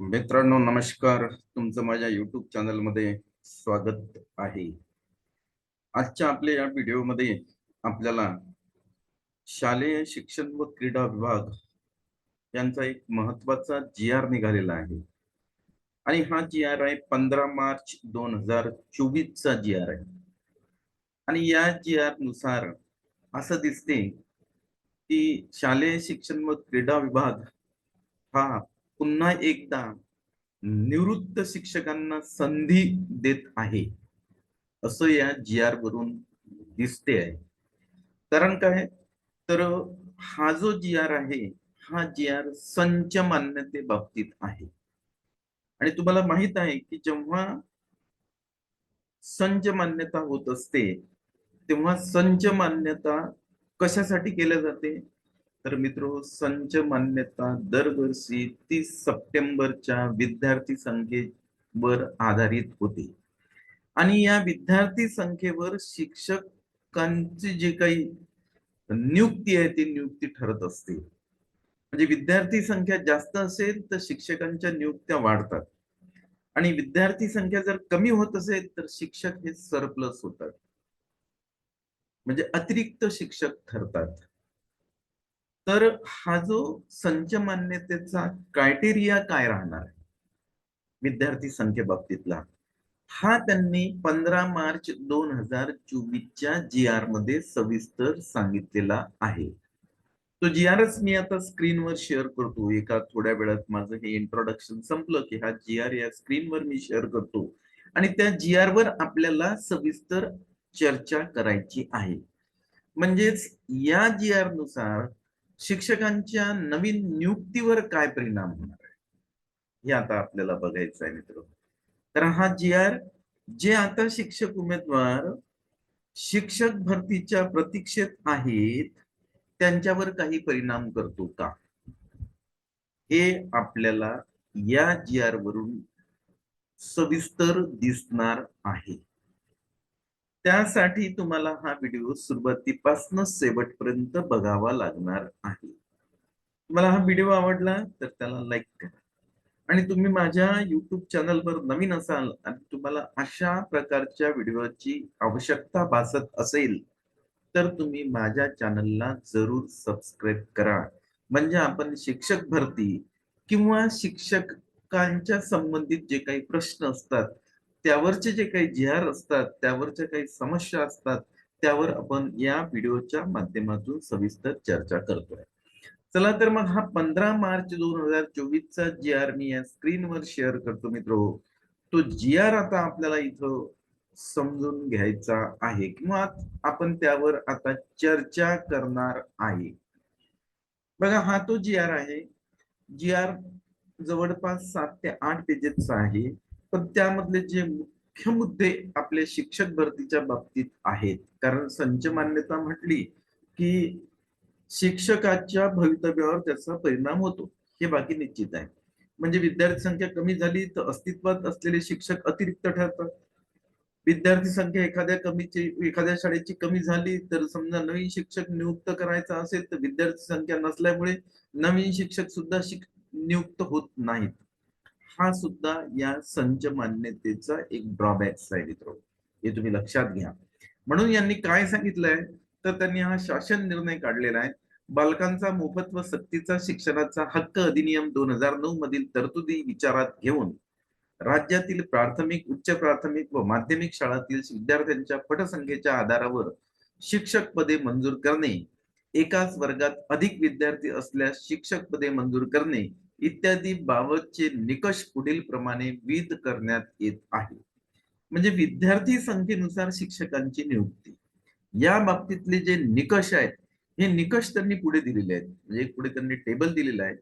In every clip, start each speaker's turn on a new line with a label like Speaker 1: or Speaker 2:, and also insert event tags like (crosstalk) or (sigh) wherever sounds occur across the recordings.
Speaker 1: मित्रांनो नमस्कार. तुमचं माझ्या युट्यूब चॅनलमध्ये स्वागत आहे. आजच्या आपल्या या व्हिडिओमध्ये आपल्याला शालेय शिक्षण व क्रीडा विभाग यांचा एक महत्त्वाचा जी आर निघालेला आहे. आणि हा जी आर आहे पंधरा मार्च दोन हजार चोवीस चा जी आर आहे. आणि या जी आरनुसार असं दिसते की शालेय शिक्षण व क्रीडा विभाग हा पुन्हा एकदा निवृत्त शिक्षकांना संधी देत आहे. असं या जी आर वरून दिसते आहे. कारण काय? तर हा जो जी आर आहे हा जी आर संच मान्यते बाबतीत आहे. आणि तुम्हाला माहीत आहे की जेव्हा संच मान्यता होत असते तेव्हा संच मान्यता कशासाठी केल्या जाते? तर मित्र संच मान्यता दरवर्षी तीस सप्टेंबरच्या विद्यार्थी संख्येवर आधारित होते. आणि या विद्यार्थी संख्येवर शिक्षकांची जी काही नियुक्ती आहे ती नियुक्ती ठरत असते. म्हणजे विद्यार्थी संख्या जास्त असेल तर शिक्षकांच्या नियुक्त्या वाढतात. आणि विद्यार्थी संख्या जर कमी होत असेल तर शिक्षक हे सरप्लस होतात. म्हणजे अतिरिक्त शिक्षक ठरतात. तर हा जो संच मान्यतेचा क्रायटेरिया काय राहणार आहे? विद्यार्थी संख्ये बाबतीतला. हा त्यांनी पंधरा मार्च दोन हजार चोवीसच्या जी आरमध्ये सविस्तर सांगितलेला आहे. तो जी आरच मी आता स्क्रीनवर शेअर करतो. एका थोड्या वेळात माझं हे इंट्रोडक्शन संपलं की हा जी आर या स्क्रीनवर मी शेअर करतो. आणि त्या जी आर वर आपल्याला सविस्तर चर्चा करायची आहे. म्हणजेच या जी आरनुसार शिक्षकांच्या नवीन नियुक्तीवर काय परिणाम होणार आहे? हे आता आपल्याला बघायचं आहे मित्र. तर हा जी आर जे आता शिक्षक उमेदवार शिक्षक भरतीच्या प्रतीक्षेत आहेत त्यांच्यावर काही परिणाम करतो का? हे आपल्याला या जी आर वरून सविस्तर दिसणार आहे. त्यासाठी तुम्हाला हा व्हिडिओ सुरुवातीपासून शेवटपर्यंत बघावा लागणार आहे. तुम्हाला हा व्हिडिओ आवडला तर त्याला लाईक करा. आणि तुम्ही माझ्या युट्यूब चॅनलवर नवीन असाल आणि तुम्हाला अशा प्रकारच्या व्हिडिओची आवश्यकता भासत असेल तर तुम्ही माझ्या चॅनलला जरूर सबस्क्राईब करा. म्हणजे आपण शिक्षक भरती किंवा शिक्षकांच्या संबंधित जे काही प्रश्न असतात त्यावरचे जे काही जिहार असतात त्यावरच्या काही समस्या असतात त्यावर आपण या व्हिडिओच्या माध्यमातून सविस्तर चर्चा करतोय. चला तर मग हा पंधरा मार्च दोन हजार चोवीसचा जी आर मी या स्क्रीनवर शेअर करतो मित्र. तो जी आर आता आपल्याला इथं समजून घ्यायचा आहे किंवा आपण त्यावर आता चर्चा करणार आहे. बघा हा तो जी आर आहे. जी आर जवळपास सात ते आठ पेजेसचा आहे. पण त्यामधले जे मुख्य मुद्दे आपले शिक्षक भरतीच्या बाबतीत आहेत. कारण संच मान्यता म्हटली की शिक्षकाच्या भवितव्यावर त्याचा परिणाम होतो. हे बाकी निश्चित आहे. म्हणजे विद्यार्थी संख्या कमी झाली तर अस्तित्वात असलेले शिक्षक अतिरिक्त ठरतात. विद्यार्थी संख्या एखाद्या कमीची एखाद्या शाळेची कमी झाली तर समजा नवीन शिक्षक नियुक्त करायचा असेल तर विद्यार्थी संख्या नसल्यामुळे नवीन शिक्षक सुद्धा नियुक्त होत नाहीत. हा सुद्धा या संच मान्यतेचा एक ड्रॉबॅक्स आहे मित्र हे तुम्ही लक्षात घ्या. म्हणून यांनी काय सांगितलंय? तर त्यांनी हा शासन निर्णय काढलेला आहे. बालकांचा मोफत व सक्तीचा शिक्षणाचा हक्क अधिनियम दोन हजार नऊ मधील तरतुदी विचारात घेऊन राज्यातील प्राथमिक उच्च प्राथमिक व माध्यमिक शाळातील विद्यार्थ्यांच्या पटसंख्येच्या आधारावर शिक्षक पदे मंजूर करणे एकाच वर्गात अधिक विद्यार्थी असल्यास शिक्षक पदे मंजूर करणे इत्यादी बाबतचे निकष पुढील प्रमाणे विध करण्यात येत आहे. म्हणजे विद्यार्थी संख्येनुसार शिक्षकांची नियुक्ती. या बाबतीतले जे निकष आहेत हे निकष त्यांनी पुढे दिलेले आहेत. म्हणजे पुढे त्यांनी टेबल दिलेलं आहे.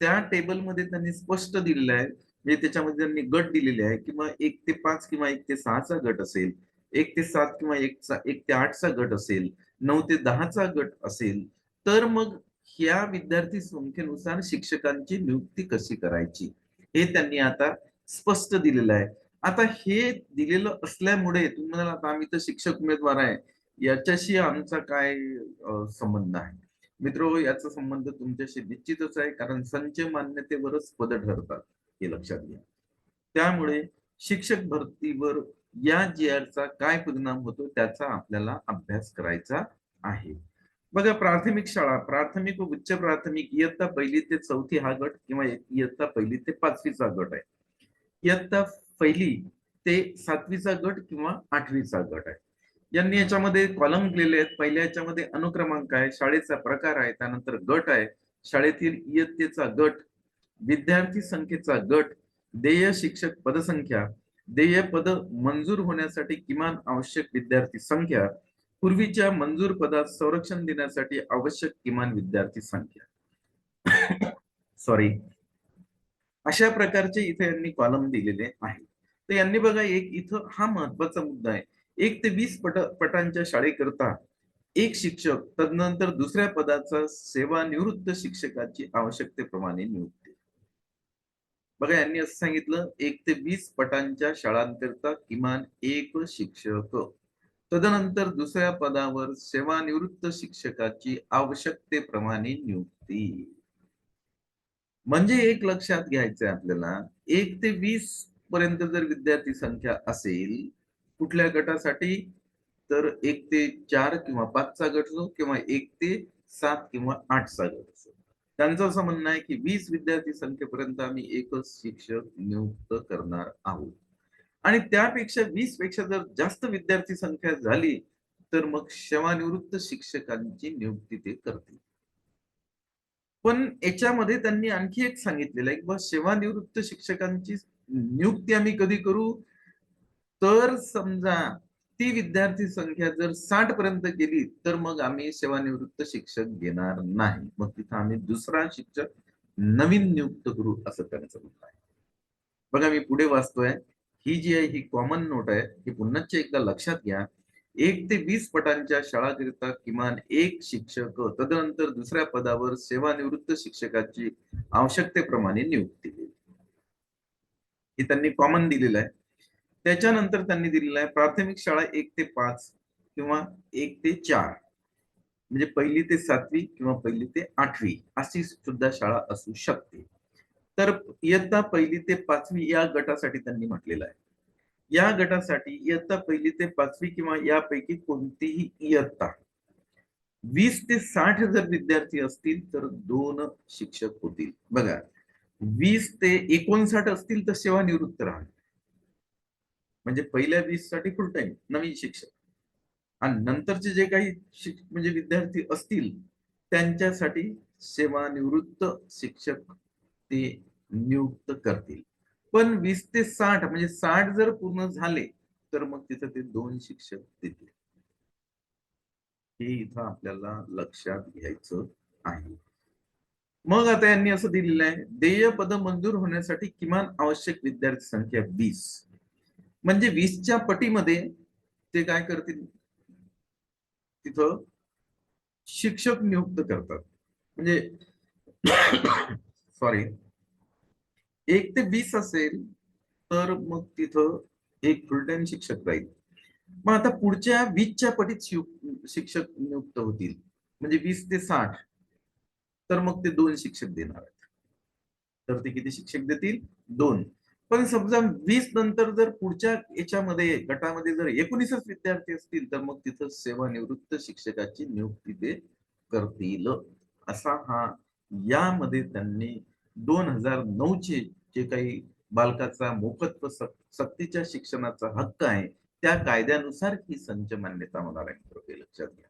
Speaker 1: त्या टेबलमध्ये त्यांनी स्पष्ट दिलेलं आहे. म्हणजे त्याच्यामध्ये त्यांनी गट दिलेले आहे किंवा एक ते पाच किंवा एक ते सहाचा गट असेल एक ते सात किंवा एक एक ते आठचा गट असेल नऊ ते दहाचा गट असेल तर मग या विद्यार्थी संख्येनुसार शिक्षकांची नियुक्ती कशी करायची? हे त्यांनी आता स्पष्ट दिलेलं आहे. आता हे दिलेलं असल्यामुळे तुम्हाला आता आम्ही तर शिक्षक उमेदवार आहे. याच्याशी आमचा काय संबंध आहे? मित्र याचा संबंध तुमच्याशी निश्चितच आहे कारण संच मान्यतेवरच पद ठरतात हे लक्षात घ्या. त्यामुळे शिक्षक भरतीवर या जी चा काय परिणाम होतो त्याचा आपल्याला अभ्यास करायचा आहे. बघा प्राथमिक शाळा प्राथमिक व उच्च प्राथमिक इयत्ता पहिली ते चौथी हा गट किंवा इयत्ता पहिली ते पाचवीचा गट आहे. इयत्ता पहिली ते सातवीचा गट किंवा आठवीचा गट आहे. यांनी याच्यामध्ये कॉलम दिलेले आहेत. पहिल्या याच्यामध्ये अनुक्रमांक आहे शाळेचा प्रकार आहे त्यानंतर गट आहे शाळेतील इयत्तेचा गट विद्यार्थी संख्येचा गट देय शिक्षक पदसंख्या देय पद मंजूर होण्यासाठी किमान आवश्यक विद्यार्थी संख्या पूर्वीच्या मंजूर पदात संरक्षण देण्यासाठी आवश्यक किमान विद्यार्थी संख्या. सॉरी अशा प्रकारचे इथे यांनी कॉलम दिलेले आहे तर यांनी बघा एक इथं हा महत्त्वाचा मुद्दा आहे. एक ते वीस पट पटांच्या शाळेकरता एक शिक्षक तदनंतर दुसऱ्या पदाचा सेवानिवृत्त शिक्षकाची आवश्यकतेप्रमाणे नियुक्ती. बघा यांनी असं सांगितलं एक ते वीस पटांच्या शाळांकरता किमान एक शिक्षक. तदनंतर दुसऱ्या पदावर सेवानिवृत्त शिक्षकाची आवश्यकतेप्रमाणे नियुक्ती. म्हणजे एक लक्षात घ्यायचं आपल्याला एक ते वीस पर्यंत जर विद्यार्थी संख्या असेल कुठल्या गटासाठी? तर एक ते चार किंवा पाचचा गट असो किंवा एक ते सात किंवा आठचा गट असो. त्यांचं असं म्हणणं आहे की वीस विद्यार्थी संख्येपर्यंत आम्ही एकच शिक्षक नियुक्त करणार आहोत. आणि त्यापेक्षा वीसपेक्षा जर जास्त विद्यार्थी संख्या झाली तर मग सेवानिवृत्त शिक्षकांची नियुक्ती ते करतील. पण याच्यामध्ये त्यांनी आणखी एक सांगितलेलं आहे की सेवानिवृत्त शिक्षकांची नियुक्ती आम्ही कधी करू? तर समजा ती विद्यार्थी संख्या जर साठ पर्यंत गेली तर मग आम्ही सेवानिवृत्त शिक्षक घेणार नाही. मग तिथं आम्ही दुसरा शिक्षक नवीन नियुक्त करू असं त्यांचं म्हणणं आहे. बघा मी पुढे वाचतोय. ही जी आहे ही कॉमन नोट आहे ही पुन्हा एकदा लक्षात घ्या. एक ते वीस पटांच्या शाळाकरिता किमान एक शिक्षक तदनंतर दुसऱ्या पदावर सेवानिवृत्त शिक्षकाची आवश्यकतेप्रमाणे नियुक्ती हे त्यांनी कॉमन दिलेलं आहे. त्याच्यानंतर त्यांनी दिलेलं आहे प्राथमिक शाळा एक ते पाच किंवा एक ते चार. म्हणजे पहिली ते सातवी किंवा पहिली ते आठवी अशी सुद्धा शाळा असू शकते. तर इयत्ता पहिली ते पाचवी या गटासाठी त्यांनी म्हटलेलं आहे. या गटासाठी इयत्ता पहिली ते पाचवी किंवा यापैकी कोणतीही इयत्ता वीस ते साठ जर विद्यार्थी असतील तर दोन शिक्षक होतील. बघा वीस ते एकोणसाठ असतील तर सेवानिवृत्त राहणार. म्हणजे पहिल्या वीससाठी फुल टाइम नवीन शिक्षक. आणि नंतरचे जे काही म्हणजे विद्यार्थी असतील त्यांच्यासाठी सेवानिवृत्त शिक्षक ते नियुक्त करतील. पण वीस ते साठ म्हणजे साठ जर पूर्ण झाले तर मग तिथं ते दोन शिक्षक देतील. हे इथं आपल्याला लक्षात घ्यायचं आहे. मग आता यांनी असं दिलेलं आहे देय पद मंजूर होण्यासाठी किमान आवश्यक विद्यार्थी संख्या वीस. म्हणजे वीसच्या पटीमध्ये ते काय करतील? तिथं शिक्षक नियुक्त करतात. म्हणजे (coughs) सॉरी एक ते वीस असेल तर मग तिथं एक फुल टाइम शिक्षक राहील. मग आता पुढच्या वीसच्या पटीत शिक्षक नियुक्त होतील. म्हणजे वीस ते साठ. तर मग ते दोन शिक्षक देणार आहेत. तर ते किती शिक्षक देतील? दोन. पण समजा वीस नंतर जर पुढच्या याच्यामध्ये गटामध्ये जर एकोणीसच विद्यार्थी असतील तर मग तिथं सेवानिवृत्त शिक्षकाची नियुक्ती ते करतील. असा हा यामध्ये त्यांनी दोन हजार नऊचे जे काही बालकाचा मोफत सक्तीच्या शिक्षणाचा हक्क आहे त्या कायद्यानुसार ही संच मान्यता होणार आहे लक्षात घ्या.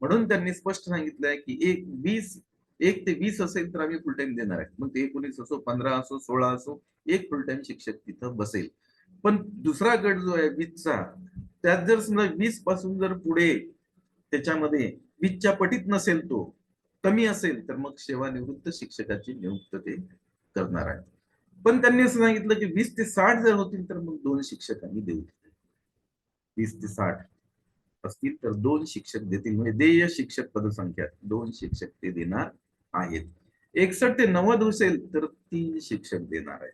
Speaker 1: म्हणून त्यांनी स्पष्ट सांगितलंय की एक वीस एक ते वीस असेल तर आम्ही फुल टाइम देणार आहे मग ते एकोणीस असो पंधरा असो सोळा असो एक फुल टाइम शिक्षक तिथं बसेल. पण दुसरा गट जो आहे वीसचा त्यात जर समजा वीसपासून जर पुढे त्याच्यामध्ये वीसच्या पटीत नसेल तो कमी असेल तर मग सेवानिवृत्त शिक्षकाची नियुक्त ते करणार आहे पण त्यांनी असं सांगितलं की वीस ते साठ जर होतील तर मग दोन शिक्षकांनी देऊ वीस ते साठ असतील तर दोन शिक्षक देतील. म्हणजे देय शिक्षक पदसंख्या दोन शिक्षक ते देणार आहेत. एकसठ ते नव्वद असेल तर तीन शिक्षक देणार आहेत.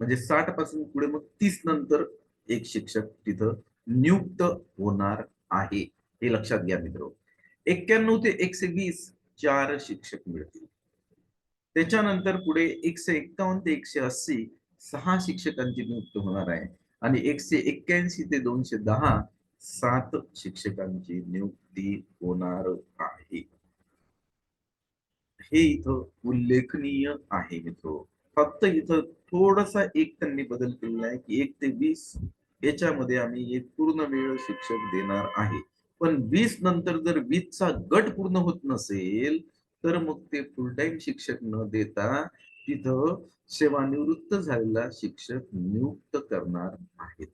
Speaker 1: म्हणजे साठपासून पुढे मग तीस नंतर एक शिक्षक तिथं नियुक्त होणार आहे. हे लक्षात घ्या मित्र एक्क्याण्णव ते एकशे वीस चार शिक्षक मिळतील. त्याच्यानंतर पुढे एकशे एक्कावन्न ते एकशे अस्सी सहा शिक्षकांची नियुक्ती होणार आहे. आणि एकशे एक्क्याऐंशी ते दोनशे दहा सात शिक्षकांची नियुक्ती होणार आहे. हे इथं उल्लेखनीय आहे मित्र. फक्त इथं थोडासा एक त्यांनी बदल केलेला आहे की एक ते वीस याच्यामध्ये आम्ही एक पूर्ण वेळ शिक्षक देणार आहे. पण वीस नंतर जर वीसचा गट पूर्ण होत नसेल तर मग ते फुल टाइम शिक्षक न देता तिथं सेवानिवृत्त झालेला शिक्षक नियुक्त करणार आहेत.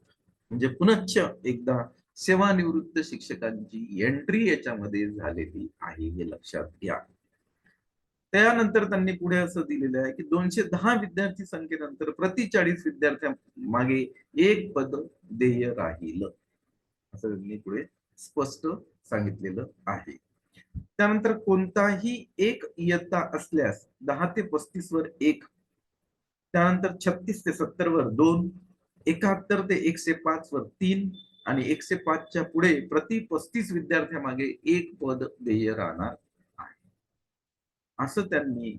Speaker 1: म्हणजे पुनश्च एकदा सेवानिवृत्त शिक्षकांची एंट्री याच्यामध्ये झालेली आहे हे लक्षात घ्या. त्यानंतर त्यांनी पुढे असं दिलेलं आहे की दोनशे दहा विद्यार्थी संख्येनंतर प्रति चाळीस विद्यार्थ्या मागे एक पद देय राहील. असं त्यांनी पुढे स्पष्ट सांगितलेलं आहे. त्यानंतर कोणताही एक इयत्ता असल्यास दहा ते पस्तीस वर एक. त्यानंतर छत्तीस ते सत्तर वर दोन. एकाहत्तर ते एकशे पाच वर तीन. आणि एकशे पाचच्या पुढे प्रति पस्तीस विद्यार्थ्यामागे एक पद देय राहणार आहे. असं त्यांनी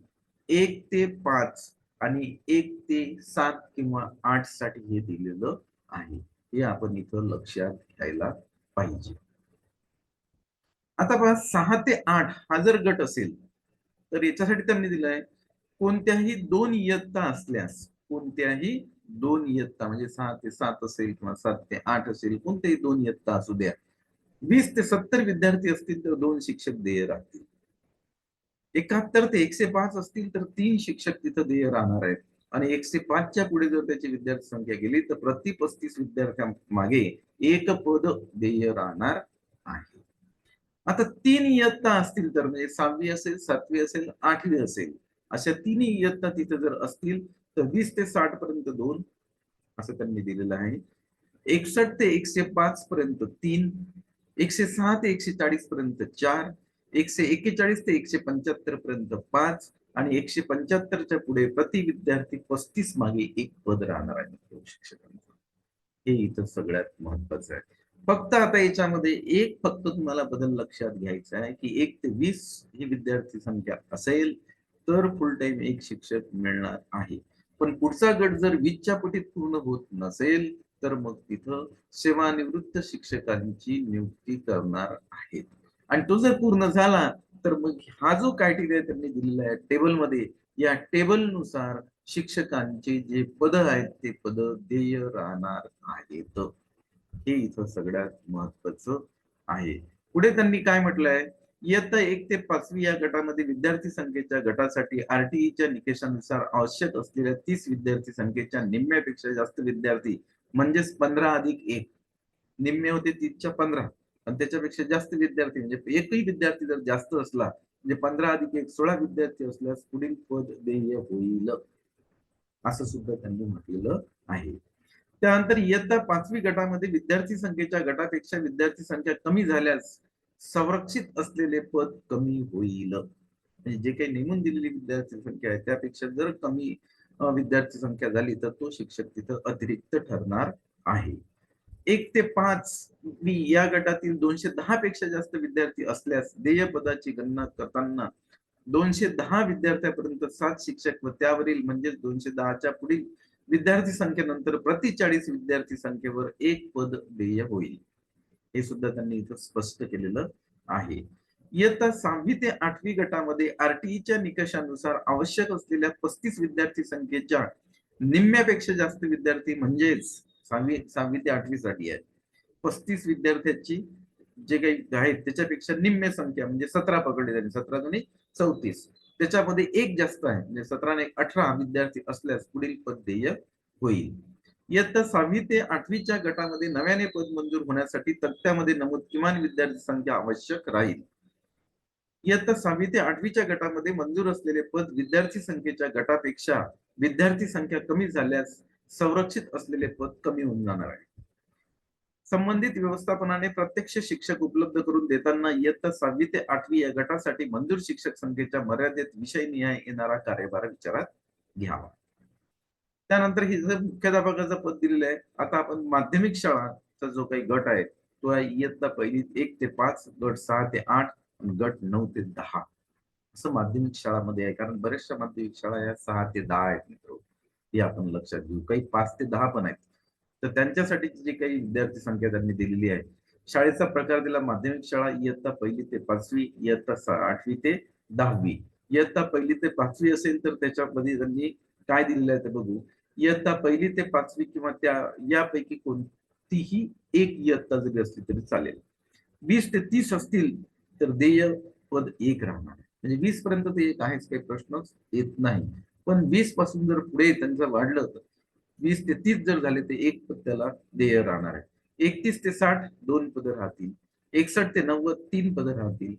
Speaker 1: एक ते पाच आणि एक ते सात किंवा आठसाठी हे दिलेलं आहे. हे आपण इथं लक्षात घ्यायला पाहिजे. आता पहा सहा ते आठ हा जर गट असेल तर याच्यासाठी त्यांनी दिलंय कोणत्याही दोन इयत्ता असल्यास कोणत्याही दोन इयत्ता म्हणजे सहा ते सात असेल किंवा सात ते आठ असेल कोणत्याही दोन इयत्ता असू द्या. वीस ते सत्तर विद्यार्थी असतील तर दोन शिक्षक देय राहतील. एकाहत्तर ते एकशे पाच असतील तर तीन शिक्षक तिथं देय राहणार आहेत. आणि एकशे पाचच्या पुढे जर त्याची विद्यार्थी संख्या गेली तर प्रति पस्तीस विद्यार्थ्यांमागे एक पद देय राहणार आता तीन इयत्ता असतील तर म्हणजे सहावी असेल सातवी असेल आठवी असेल अशा तिन्ही इयत्ता तिथे जर असतील तर वीस ते साठ पर्यंत दोन असं त्यांनी दिलेलं आहे. एकसष्ट ते एकशे पाच पर्यंत तीन एकशे सहा ते एकशे चाळीस पर्यंत चार एकशे एक्केचाळीस ते एकशे पंच्याहत्तर पर्यंत पाच आणि एकशे पंच्याहत्तरच्या पुढे प्रति विद्यार्थी पस्तीस मागे एक पद राहणार आहे. शिक्षकांचं हे इथं सगळ्यात महत्वाचं आहे. फक्त आता याच्यामध्ये एक फक्त तुम्हाला बदल लक्षात घ्यायचा आहे की एक ते वीस ही विद्यार्थी संख्या असेल तर फुल टाइम एक शिक्षक मिळणार आहे. पण पुढचा गट जर वीसच्या पटीत पूर्ण होत नसेल तर मग तिथं सेवानिवृत्त शिक्षकांची नियुक्ती करणार आहेत. आणि तो जर पूर्ण झाला तर मग हा जो क्रायटेरिया त्यांनी दिलेला आहे टेबलमध्ये या टेबलनुसार शिक्षकांचे जे पद आहेत ते पद देय राहणार आहेत. हे इथं सगळ्यात महत्वाचं आहे. पुढे त्यांनी काय म्हटलंय? इयत्ता एक ते पाचवी या गटामध्ये विद्यार्थी संख्येच्या गटासाठी आरटीईच्या निकषानुसार आवश्यक असलेल्या तीस विद्यार्थी संख्येच्या निम्म्यापेक्षा जास्त विद्यार्थी म्हणजेच पंधरा अधिक एक. निम्मे होते तीसच्या पंधरा. आणि त्याच्यापेक्षा जास्त विद्यार्थी म्हणजे एकही विद्यार्थी जर जास्त असला म्हणजे पंधरा अधिक एक सोळा विद्यार्थी असल्यास पुढील पद देय होईल. असं सुद्धा त्यांनी म्हटलेलं आहे. त्यानंतर इयत्ता पाचवी गटामध्ये विद्यार्थी संख्येच्या गटापेक्षा विद्यार्थी संख्या कमी झाल्यास संरक्षित असलेले पद कमी होईल. म्हणजे जे काही नेमून दिलेली विद्यार्थी संख्या आहे त्यापेक्षा जर कमी विद्यार्थी संख्या झाली तर तो शिक्षक तिथं अतिरिक्त ठरणार आहे. एक ते पाच मी या गटातील दोनशे दहा पेक्षा जास्त विद्यार्थी असल्यास देय पदाची गणना करताना दोनशे दहा विद्यार्थ्यापर्यंत सात शिक्षक व त्यावरील म्हणजेच दोनशे दहाच्या पुढील विद्यार्थी संख्येनंतर प्रति चाळीस विद्यार्थी संख्येवर एक पद देय होईल. हे सुद्धा त्यांनी इथं स्पष्ट केलेलं आहे. इयत्ता सहावी ते आठवी गटामध्ये आरटीईच्या निकषानुसार आवश्यक असलेल्या पस्तीस विद्यार्थी संख्येच्या निम्म्यापेक्षा जास्त विद्यार्थी म्हणजेच सहावी सहावी ते आठवी साठी आहे पस्तीस विद्यार्थ्यांची जे काही आहेत त्याच्यापेक्षा निम्म्य संख्या म्हणजे सतरा पकडले जाते सतरा दोन्ही चौतीस. त्याच्यामध्ये एक जास्त आहे म्हणजे सतराने अठरा विद्यार्थी असल्यास पुढील पद देय होईल. इयत्ता सहावी ते आठवीच्या गटामध्ये नव्याने पद मंजूर होण्यासाठी तक्त्यामध्ये नमूद किमान विद्यार्थी संख्या आवश्यक राहील. इयत्ता सहावी ते आठवीच्या गटामध्ये मंजूर असलेले पद विद्यार्थी संख्येच्या गटापेक्षा विद्यार्थी संख्या कमी झाल्यास संरक्षित असलेले पद कमी होऊन जाणार आहे. संबंधित व्यवस्थापनाने प्रत्यक्ष शिक्षक उपलब्ध करून देताना इयत्ता सहावी ते आठवी या गटासाठी मंजूर शिक्षक संख्येच्या मर्यादेत विषय निहाय येणारा कार्यभार विचारात घ्यावा. त्यानंतर ही जर मुख्याध्यापकाचं पद दिलेलं आहे आता आपण माध्यमिक शाळाचा जो काही गट आहे तो आहे इयत्ता पहिली एक ते पाच गट सहा ते आठ गट नऊ ते दहा. असं माध्यमिक शाळामध्ये आहे कारण बऱ्याचशा माध्यमिक शाळा या सहा ते दहा आहेत मित्र. हे आपण लक्षात घेऊ. काही पाच ते दहा पण आहेत. तर त्यांच्यासाठी जी काही विद्यार्थी संख्या त्यांनी दिलेली आहे शाळेचा प्रकार दिला माध्यमिक शाळा इयत्ता पहिली ते पाचवी इयत्ता आठवी ते दहावी. इयत्ता पहिली ते पाचवी असेल तर त्याच्यामध्ये त्यांनी काय दिलेलं आहे ते बघू. इयत्ता पहिली ते पाचवी किंवा त्या यापैकी कोणतीही एक इयत्ता जरी असली तरी चालेल. वीस ते तीस असतील तर देय पद एक राहणार म्हणजे वीस पर्यंत ते एक आहेच काही प्रश्नच येत नाही. पण वीसपासून जर पुढे त्यांचं वाढलं तर वीस ते तीस जर झाले तर एक पद त्याला देय राहणार आहे. एकतीस ते साठ दोन पद राहतील. एकसठ ते नव्वद तीन पद राहतील.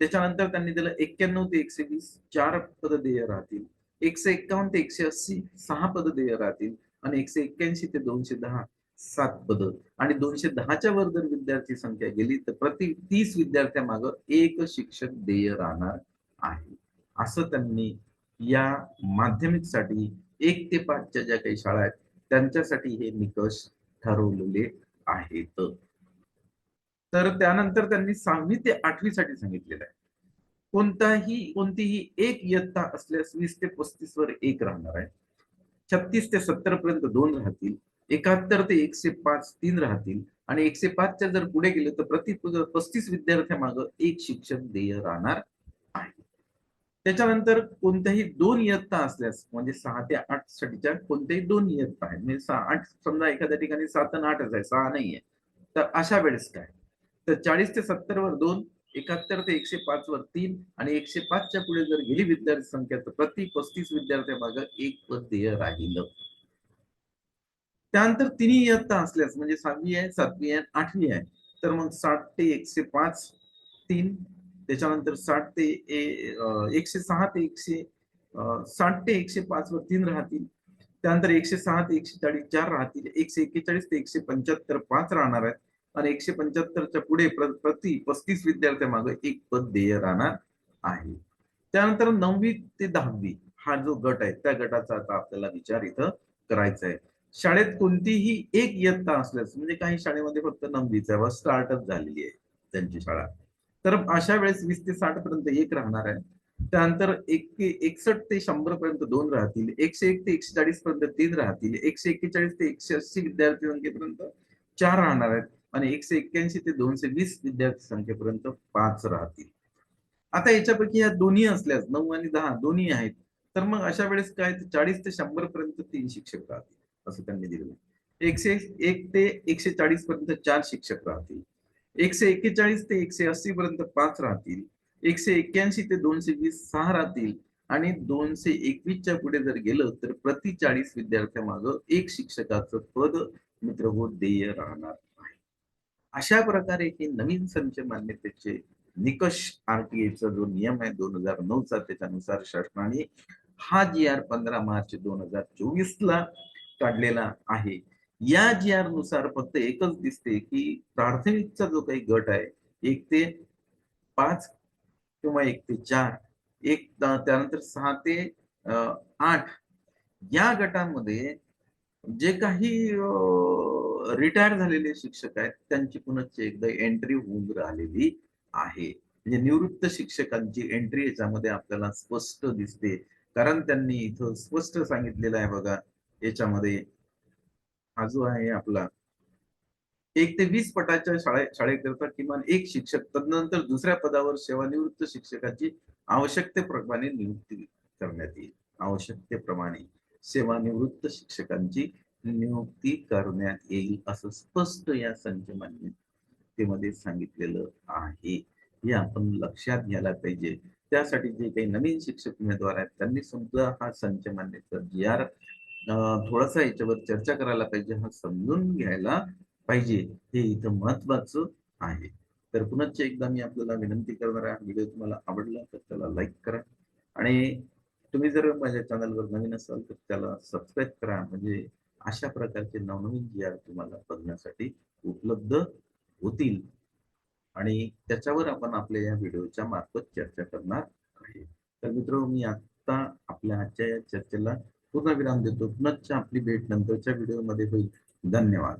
Speaker 1: त्याच्यानंतर त्यांनी दिलं एक्क्याण्णव ते एकशे वीस चार पद देय राहतील. एकशे एक्कावन्न ते एकशे अस्सी सहा पद देय राहतील. आणि एकशे एक्क्याऐंशी ते दोनशे दहा सात पद. आणि दोनशे दहाच्या वर जर विद्यार्थी संख्या गेली तर प्रति तीस विद्यार्थ्यामाग एक शिक्षक देय राहणार आहे. असं त्यांनी या माध्यमिकसाठी एक ते पाचच्या ज्या काही शाळा आहेत त्यांच्यासाठी हे निकष ठरवलेले आहेत. तर त्यानंतर त्यांनी सहावी ते आठवी साठी सांगितलेलं आहे. कोणताही कोणतीही एक इयत्ता असल्यास वीस ते पस्तीस वर एक राहणार आहे. छत्तीस ते सत्तर पर्यंत दोन राहतील. एकाहत्तर ते एकशे पाच तीन राहतील. आणि एकशे पाचच्या जर पुढे गेले तर प्रति पस्तीस विद्यार्थ्यामाग एक शिक्षक देय राहणार त्याच्यानंतर कोणत्याही दोन इयत्ता असल्यास म्हणजे सहा ते आठ साठीच्या कोणत्याही दोन इयत्ता आहेत म्हणजे सहा आठ समजा एखाद्या ठिकाणी सात आणि आठच आहे सहा नाही आहे तर अशा वेळेस काय? तर चाळीस ते सत्तर वर दोन एकाहत्तर ते एकशे पाच वर तीन आणि एकशे पाचच्या पुढे जर गेली विद्यार्थी संख्या तर प्रति पस्तीस विद्यार्थ्यामाग एक पद ध्येय राहिलं. त्यानंतर तिन्ही इयत्ता असल्यास म्हणजे सहावी आहे सातवी आहे आठवी आहे तर मग साठ ते एकशे पाच तीन त्याच्यानंतर साठ ते एकशे सहा ते एकशे साठ ते एकशे पाच वर तीन राहतील. त्यानंतर एकशे सहा ते एकशे चाळीस चार राहतील. एकशे एक्केचाळीस ते एकशे पंच्याहत्तर पाच राहणार आहेत. आणि एकशे पंच्याहत्तरच्या पुढे प्रति पस्तीस विद्यार्थ्यामागे एक पद देय राहणार आहे. त्यानंतर नववी ते दहावी हा जो गट आहे त्या गटाचा आता आपल्याला विचार इथं करायचा आहे. शाळेत कोणतीही एक इयत्ता असल्यास म्हणजे काही शाळेमध्ये फक्त नववीचा व स्टार्टअप झालेली आहे त्यांची शाळा. तर अशा वेळेस वीस ते साठ पर्यंत एक राहणार आहे. त्यानंतर एक एकसठ ते शंभर पर्यंत दोन राहतील. एकशे एक ते एकशे चाळीस पर्यंत तीन राहतील. एकशे एक्केचाळीस ते एकशे अस्सी विद्यार्थी संख्येपर्यंत चार राहणार आहेत. आणि एकशे एक्क्याऐंशी ते दोनशे वीस विद्यार्थी संख्येपर्यंत पाच राहतील. आता याच्यापैकी या दोन्ही असल्यास नऊ आणि दहा दोन्ही आहेत. तर मग अशा वेळेस काय चाळीस ते शंभर पर्यंत तीन शिक्षक राहतील असं त्यांनी दिलेलं आहे. एकशे एक ते एकशे चाळीस पर्यंत चार शिक्षक राहतील. एकशे एक्केचाळीस ते एकशे अस्सी पर्यंत पाच राहतील. एकशे एक्क्याऐंशी ते दोनशे वीस सहा राहतील. आणि दोनशे एकवीसच्या पुढे जर गेलं तर प्रति चाळीस विद्यार्थ्यामागं एक शिक्षकाचं पद मित्र देय राहणार आहे. अशा प्रकारे हे नवीन संच मान्यतेचे निकष आरटीएचा जो नियम आहे दोन हजार नऊचा त्याच्यानुसार शासनाने हा जी आर पंधरा मार्च दोन हजार चोवीस ला काढलेला आहे. या जी आरनुसार फक्त एकच दिसते की प्राथमिकचा जो काही गट आहे एक ते पाच किंवा एक ते चार एक त्यानंतर सहा ते आठ या गटामध्ये जे काही रिटायर झालेले शिक्षक आहेत त्यांची पुन्हा एकदा एंट्री होऊन राहिलेली आहे. म्हणजे निवृत्त शिक्षकांची एंट्री याच्यामध्ये आपल्याला स्पष्ट दिसते. कारण त्यांनी इथं स्पष्ट सांगितलेलं आहे बघा याच्यामध्ये हा जो आहे आपला. एक ते वीस पटाच्या शाळे शाळेकरता किमान एक शिक्षक. तदनंतर दुसऱ्या पदावर सेवानिवृत्त शिक्षकाची आवश्यकतेप्रमाणे नियुक्ती करण्यात येईल. आवश्यकतेप्रमाणे सेवानिवृत्त शिक्षकांची नियुक्ती करण्यात येईल असं स्पष्ट या संचमान्यतेमध्ये सांगितलेलं आहे. हे आपण लक्षात घ्यायला पाहिजे. त्यासाठी जे काही नवीन शिक्षक उमेदवार आहेत त्यांनी समजा हा संच मान्यता जी आर थोडासा याच्यावर चर्चा करायला पाहिजे हा समजून घ्यायला पाहिजे. हे इथं महत्वाचं आहे. तर पुनश्च एकदा मी आपल्याला विनंती करणार आहे व्हिडिओ तुम्हाला आवडला तर त्याला लाईक करा. आणि तुम्ही जर माझ्या चॅनलवर नवीन असाल तर त्याला सबस्क्राईब करा. म्हणजे अशा प्रकारचे नवनवीन जी आर तुम्हाला बघण्यासाठी उपलब्ध होतील. आणि त्याच्यावर आपण आपल्या या व्हिडिओच्या मार्फत चर्चा करणार आहे. तर मित्र मी आता आपल्या आजच्या या चर्चेला पूर्ण विराम देतो. पुनश्च आपली भेट नंतरच्या व्हिडिओमध्ये होईल. धन्यवाद.